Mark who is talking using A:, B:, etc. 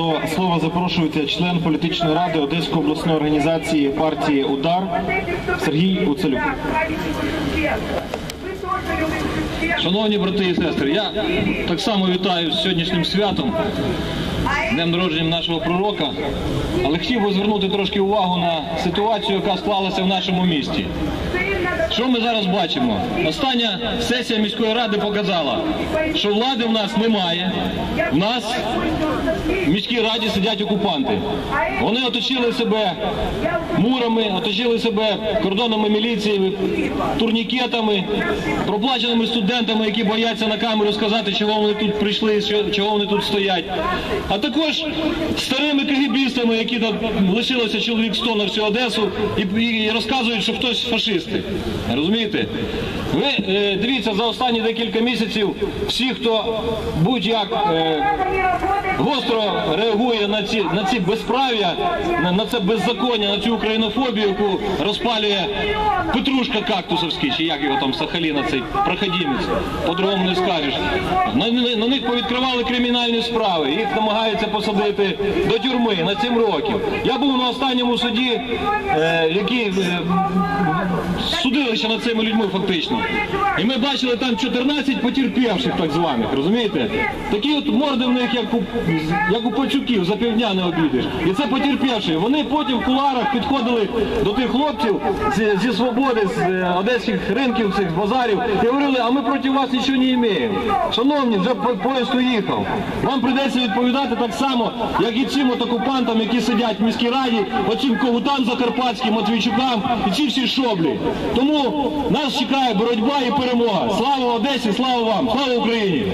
A: До слова запрошується член політичної ради Одеської обласної організації партії Удар Сергій Уцелюк.
B: Шановні брати і сестри, я так само вітаю з сьогоднішнім святом, днем народження нашого пророка, але хотів би звернути трошки увагу на ситуацію, яка склалася в нашому місті. Що ми зараз бачимо? Остання сесія міської ради показала, що влади в нас немає. В нас міській раді сидять окупанти. Вони оточили себе мурами, оточили себе кордонами міліції, турнікетами, проплаченими студентами, які бояться на камеру сказати, чого вони тут прийшли, чого вони тут стоять. А також старими кагібістами, які там лишилося чоловік 100 на всю Одесу і, і розказують, що хтось фашисти. Розумієте? Ви е, дивіться за останні декілька місяців всі, хто будь-як е, гостро реагує на ці на ці безправ'я, на, на це беззаконня, на цю українофобію, яку розпалює Петрушка Кактусовський, чи як його там Сахаліна, цей проходімець, по-другому не скажеш. На, на, на них повідкривали кримінальні справи, їх намагаються посадити до тюрми на 7 років. Я був на останньому суді, е, який е, судилище над цими людьми фактично. І ми бачили там 14 потерпівших так званих, розумієте? Такі от морди в них, як у, як у пацюків, за півдня не обійдеш. І це потерпівші. Вони потім в куларах підходили до тих хлопців зі, зі свободи, з е, одеських ринків, цих базарів, і говорили, а ми проти вас нічого не маємо. Шановні, вже по- поїзд уїхав. Вам прийдеться відповідати так само, як і цим от окупантам, які сидять в міській раді, оцим когутам закарпатським, Матвійчукам і ці всі шоблі. Тому нас чекає боротьба і перемога. Слава Одесі, слава вам, слава Україні!